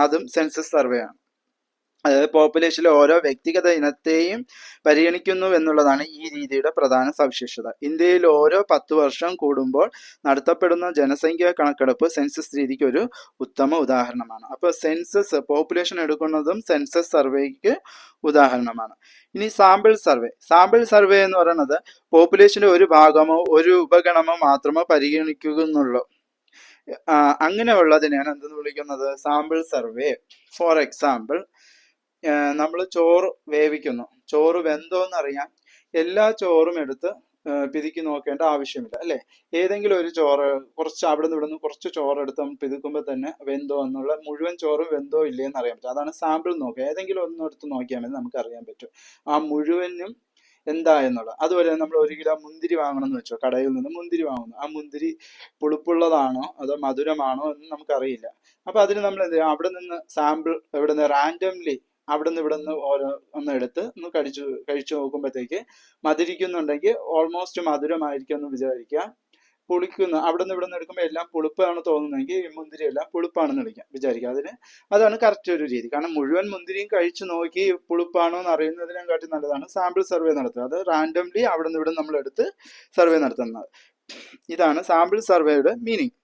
അതും സെൻസസ് സർവേ ആണ്. അതായത് പോപ്പുലേഷനിലെ ഓരോ വ്യക്തിഗത ഇനത്തെയും പരിഗണിക്കുന്നു എന്നുള്ളതാണ് ഈ രീതിയുടെ പ്രധാന സവിശേഷത. ഇന്ത്യയിൽ ഓരോ പത്ത് വർഷം കൂടുമ്പോൾ നടത്തപ്പെടുന്ന ജനസംഖ്യാ കണക്കെടുപ്പ് സെൻസസ് രീതിക്ക് ഒരു ഉത്തമ ഉദാഹരണമാണ്. അപ്പോൾ സെൻസസ് പോപ്പുലേഷൻ എടുക്കുന്നതും സെൻസസ് സർവേക്ക് ഉദാഹരണമാണ്. ഇനി സാമ്പിൾ സർവേ സാമ്പിൾ സർവേ എന്ന് പറയുന്നത് പോപ്പുലേഷന്റെ ഒരു ഭാഗമോ ഒരു ഉപഗണമോ മാത്രമോ പരിഗണിക്കുന്നുള്ളൂ അങ്ങനെയുള്ളതിനെയാണ് എന്തെന്ന് വിളിക്കുന്നത്? സാമ്പിൾ സർവേ ഫോർ എക്സാമ്പിൾ നമ്മൾ ചോറ് വേവിക്കുന്നു. ചോറ് അറിയാൻ എല്ലാ ചോറും എടുത്ത് പിതുക്കി നോക്കേണ്ട ആവശ്യമില്ല അല്ലേ? ഏതെങ്കിലും ഒരു ചോറ് കുറച്ച് അവിടെ നിന്ന് ഇവിടെ കുറച്ച് ചോറ് എടുത്ത് പിതുക്കുമ്പോൾ തന്നെ വെന്തോ എന്നുള്ള മുഴുവൻ ചോറും വെന്തോ ഇല്ലേ എന്ന് അറിയാൻ പറ്റും. അതാണ് സാമ്പിൾ നോക്കുക. ഏതെങ്കിലും ഒന്നും എടുത്ത് നോക്കിയാൽ മതി നമുക്ക് അറിയാൻ പറ്റും. ആ മുഴുവനും എന്താ എന്നുള്ളത്. അതുപോലെ നമ്മൾ ഒരു കിലോ മുന്തിരി വാങ്ങണം എന്ന് വെച്ചോ കടയിൽ നിന്ന് മുന്തിരി വാങ്ങുന്നു. ആ മുന്തിരി പുളിപ്പുള്ളതാണോ അതോ മധുരമാണോ എന്ന് നമുക്കറിയില്ല. അപ്പൊ അതിന് നമ്മൾ എന്ത് അവിടെ നിന്ന് സാമ്പിൾ ഇവിടെ നിന്ന് റാൻഡംലി അവിടെ ഇവിടുന്ന് ഓരോ ഒന്ന് എടുത്ത് ഒന്ന് കഴിച്ചു കഴിച്ചു നോക്കുമ്പോഴത്തേക്ക് മധുരിക്കുന്നുണ്ടെങ്കിൽ ഓൾമോസ്റ്റ് മധുരമായിരിക്കും എന്ന് വിചാരിക്കുക. പുളിക്കുന്ന അവിടുന്ന് ഇവിടുന്ന് എടുക്കുമ്പോൾ എല്ലാം പുളിപ്പാണ് തോന്നുന്നതെങ്കിൽ ഈ മുന്തിരി എല്ലാം പുളിപ്പാണെന്ന് വിളിക്കാം വിചാരിക്കുക. അതിന് അതാണ് കറക്റ്റ് ഒരു രീതി. കാരണം മുഴുവൻ മുന്തിരിയും കഴിച്ചു നോക്കി പുളിപ്പാണോ എന്ന് അറിയുന്നതിനെക്കാട്ടി നല്ലതാണ് സാമ്പിൾ സർവേ നടത്തുക. അത് റാൻഡംലി അവിടുന്ന് ഇവിടുന്ന് നമ്മൾ എടുത്ത് സർവേ നടത്തുന്നത്. ഇതാണ് സാമ്പിൾ സർവേയുടെ മീനിങ്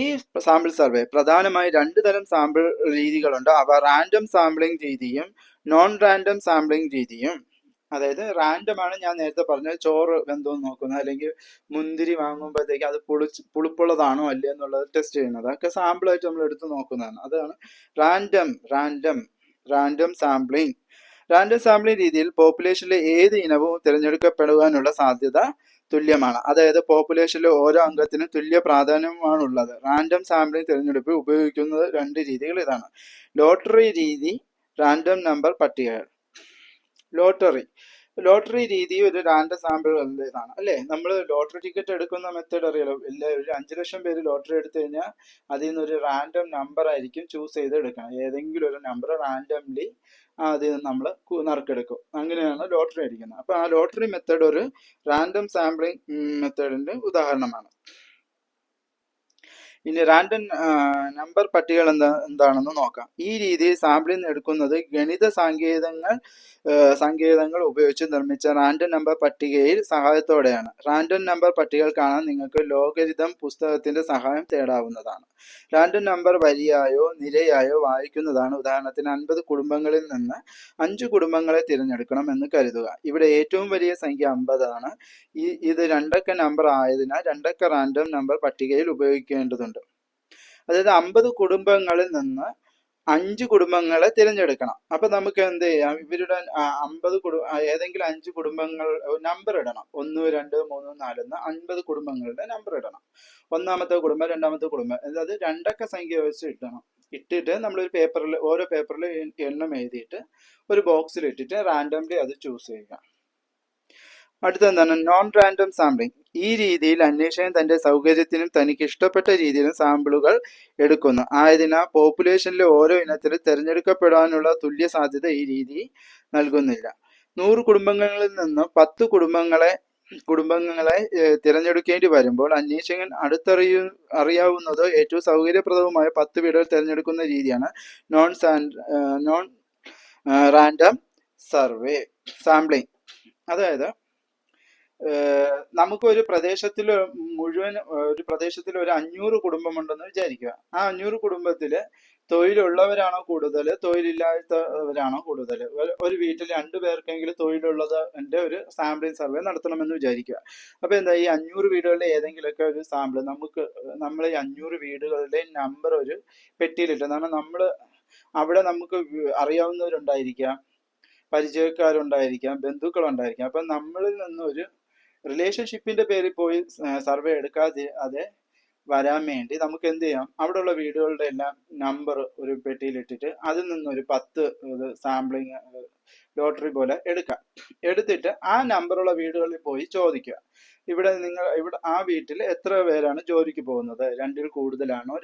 ഈ സാമ്പിൾ സർവേ പ്രധാനമായി രണ്ട് തരം സാമ്പിൾ രീതികളുണ്ട്. അവ റാൻഡം സാമ്പിളിംഗ് രീതിയും നോൺ റാൻഡം സാമ്പിളിംഗ് രീതിയും. അതായത് റാൻഡം ആണ് ഞാൻ നേരത്തെ പറഞ്ഞത്. ചോറ് വെന്തോ നോക്കുന്നത് അല്ലെങ്കിൽ മുന്തിരി വാങ്ങുമ്പോഴത്തേക്ക് അത് പുളിച്ച് പുളിപ്പുള്ളതാണോ അല്ലേ എന്നുള്ളത് ടെസ്റ്റ് ചെയ്യുന്നത്. അതൊക്കെ സാമ്പിൾ ആയിട്ട് നമ്മൾ എടുത്ത് നോക്കുന്നതാണ്. അതാണ് random random random sampling random sampling രീതിയിൽ പോപ്പുലേഷനിലെ ഏത് ഇനവും തിരഞ്ഞെടുക്കപ്പെടുവാനുള്ള സാധ്യത തുല്യമാണ്. അതായത് പോപ്പുലേഷനിലെ ഓരോ അംഗത്തിനും തുല്യ പ്രാധാന്യമാണുള്ളത്. റാൻഡം സാമ്പിളിംഗ് തിരഞ്ഞെടുപ്പിൽ ഉപയോഗിക്കുന്നത് രണ്ട് രീതികൾ ഇതാണ്. ലോട്ടറി രീതി റാൻഡം നമ്പർ പട്ടികകൾ. ലോട്ടറി ലോട്ടറി രീതി ഒരു റാൻഡം സാമ്പിൾ ഇതാണ് അല്ലേ? നമ്മൾ ലോട്ടറി ടിക്കറ്റ് എടുക്കുന്ന മെത്തേഡ് അറിയാലോ. എല്ലാ ഒരു അഞ്ച് ലക്ഷം പേര് ലോട്ടറി എടുത്തു കഴിഞ്ഞാൽ അതിൽ നിന്ന് ഒരു റാൻഡം നമ്പർ ആയിരിക്കും ചൂസ് ചെയ്ത് എടുക്കണം. ഏതെങ്കിലും ഒരു നമ്പർ റാൻഡംലി അതിൽ നിന്ന് നമ്മൾ നറുക്കെടുക്കും. അങ്ങനെയാണ് ലോട്ടറി അടിക്കുന്നത്. അപ്പോൾ ആ ലോട്ടറി മെത്തേഡ് ഒരു റാൻഡം സാമ്പിളിംഗ് മെത്തേഡിന്റെ ഉദാഹരണമാണ്. ഇനി റാൻഡം നമ്പർ പട്ടികകൾ എന്താ എന്താണെന്ന് നോക്കാം. ഈ രീതിയിൽ സാമ്പിളിൽ നിന്ന് എടുക്കുന്നത് ഗണിത സാങ്കേതങ്ങൾ സങ്കേതങ്ങൾ ഉപയോഗിച്ച് നിർമ്മിച്ച റാൻഡം നമ്പർ പട്ടികയിൽ സഹായത്തോടെയാണ്. റാൻഡം നമ്പർ പട്ടികകൾ കാണാൻ നിങ്ങൾക്ക് ലോകരിതം പുസ്തകത്തിന്റെ സഹായം തേടാവുന്നതാണ്. റാൻഡം നമ്പർ വരിയായോ നിരയായോ വായിക്കുന്നതാണ് ഉദാഹരണത്തിന് അൻപത് കുടുംബങ്ങളിൽ നിന്ന് അഞ്ച് കുടുംബങ്ങളെ തിരഞ്ഞെടുക്കണം എന്ന് കരുതുക. ഇവിടെ ഏറ്റവും വലിയ സംഖ്യ അമ്പതാണ് ഈ ഇത് രണ്ടക്ക നമ്പർ ആയതിനാൽ രണ്ടക്ക റാൻഡം നമ്പർ പട്ടികയിൽ ഉപയോഗിക്കേണ്ടതുണ്ട്. അതായത് അമ്പത് കുടുംബങ്ങളിൽ നിന്ന് അഞ്ച് കുടുംബങ്ങളെ തിരഞ്ഞെടുക്കണം. അപ്പൊ നമുക്ക് എന്ത് ചെയ്യാം? ഇവരുടെ അമ്പത് കുടു ഏതെങ്കിലും അഞ്ച് കുടുംബങ്ങൾ നമ്പർ ഇടണം. ഒന്ന് രണ്ട് മൂന്ന് നാല് എന്ന് അൻപത് കുടുംബങ്ങളുടെ നമ്പർ ഇടണം. ഒന്നാമത്തെ കുടുംബം രണ്ടാമത്തെ കുടുംബം അതായത് രണ്ടൊക്കെ സംഖ്യ വെച്ച് ഇട്ടണം ഇട്ടിട്ട് നമ്മളൊരു പേപ്പറിൽ ഓരോ പേപ്പറിൽ എണ്ണം എഴുതിയിട്ട് ഒരു ബോക്സിൽ ഇട്ടിട്ട് റാൻഡംലി അത് ചൂസ് ചെയ്യുക. അടുത്ത എന്താണ്? നോൺ റാൻഡം സാമ്പിളിംഗ് ഈ രീതിയിൽ അന്വേഷകൻ തന്റെ സൗകര്യത്തിനും തനിക്ക് ഇഷ്ടപ്പെട്ട രീതിയിലും സാമ്പിളുകൾ എടുക്കുന്നു. ആയതിനാൽ പോപ്പുലേഷനിലെ ഓരോ ഇനത്തിലും തിരഞ്ഞെടുക്കപ്പെടാനുള്ള തുല്യ സാധ്യത ഈ രീതി നൽകുന്നില്ല. നൂറ് കുടുംബങ്ങളിൽ നിന്ന് പത്ത് കുടുംബങ്ങളെ കുടുംബങ്ങളെ തിരഞ്ഞെടുക്കേണ്ടി വരുമ്പോൾ അന്വേഷകൻ അടുത്തറിയു അറിയാവുന്നതോ ഏറ്റവും സൗകര്യപ്രദവുമായ പത്ത് വീടുകൾ തിരഞ്ഞെടുക്കുന്ന രീതിയാണ് non non random survey sampling അതായത് ഏഹ് നമുക്കൊരു പ്രദേശത്തിൽ മുഴുവൻ ഒരു പ്രദേശത്തിൽ ഒരു അഞ്ഞൂറ് കുടുംബമുണ്ടെന്ന് വിചാരിക്കുക. ആ അഞ്ഞൂറ് കുടുംബത്തിൽ തൊഴിലുള്ളവരാണോ കൂടുതൽ തൊഴിലില്ലാത്തവരാണോ കൂടുതൽ ഒരു- ഒരു വീട്ടിൽ രണ്ടു പേർക്കെങ്കിലും തൊഴിലുള്ളത് എന്റെ ഒരു സാമ്പിളിംഗ് സർവേ നടത്തണമെന്ന് വിചാരിക്കുക. അപ്പൊ എന്താ ഈ അഞ്ഞൂറ് വീടുകളിലെ ഏതെങ്കിലുമൊക്കെ ഒരു സാമ്പിൾ നമുക്ക് നമ്മൾ ഈ അഞ്ഞൂറ് വീടുകളുടെ നമ്പർ ഒരു പെട്ടിയിലിട്ട് കാരണം നമ്മൾ അവിടെ നമുക്ക് അറിയാവുന്നവരുണ്ടായിരിക്കാം പരിചയക്കാരുണ്ടായിരിക്കാം ബന്ധുക്കളുണ്ടായിരിക്കാം. അപ്പം നമ്മളിൽ നിന്നൊരു ഒരു റിലേഷൻഷിപ്പിന്റെ പേരിൽ പോയി സർവേ എടുക്കാതെ അതെ വരാൻ വേണ്ടി നമുക്ക് എന്ത് ചെയ്യാം? അവിടെയുള്ള വീടുകളുടെ എല്ലാം നമ്പർ ഒരു പെട്ടിയിൽ ഇട്ടിട്ട് അതിൽ നിന്ന് ഒരു പത്ത് സാമ്പിളിങ് ലോട്ടറി പോലെ എടുക്കാം. എടുത്തിട്ട് ആ നമ്പറുള്ള വീടുകളിൽ പോയി ചോദിക്കുക. ഇവിടെ നിങ്ങൾ ഇവിടെ ആ വീട്ടിൽ എത്ര പേരാണ് ജോലിക്ക് പോകുന്നത്? രണ്ടിൽ കൂടുതലാണോ?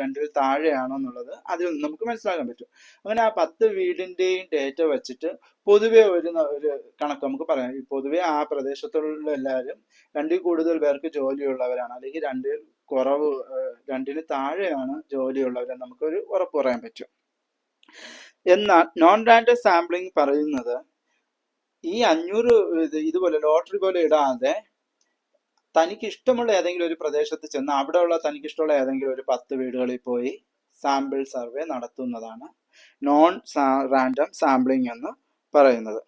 രണ്ടിൽ താഴെയാണോ എന്നുള്ളത് അതിൽ നിന്ന് നമുക്ക് മനസ്സിലാക്കാൻ പറ്റും. അങ്ങനെ ആ പത്ത് വീടിന്റെയും ഡേറ്റ വെച്ചിട്ട് പൊതുവെ ഒരു ഒരു കണക്ക് നമുക്ക് പറയാം. പൊതുവെ ആ പ്രദേശത്തുള്ള എല്ലാവരും രണ്ടിൽ കൂടുതൽ പേർക്ക് ജോലിയുള്ളവരാണ്. അല്ലെങ്കിൽ രണ്ടിൽ കുറവ് രണ്ടിന് താഴെയാണ് ജോലിയുള്ളവരെന്ന് നമുക്കൊരു ഉറപ്പ് പറയാൻ പറ്റും. എന്നാൽ നോൺ റാൻഡം സാമ്പിളിംഗ് പറയുന്നത് ഈ അഞ്ഞൂറ് ഇത് ഇതുപോലെ ലോട്ടറി പോലെ ഇടാതെ തനിക്ക് ഇഷ്ടമുള്ള ഏതെങ്കിലും ഒരു പ്രദേശത്ത് ചെന്ന് അവിടെയുള്ള തനിക്ക് ഇഷ്ടമുള്ള ഏതെങ്കിലും ഒരു പത്ത് വീടുകളിൽ പോയി സാമ്പിൾ സർവേ നടത്തുന്നതാണ് നോൺ റാൻഡം സാമ്പിളിംഗ് എന്ന് പറയുന്നത്.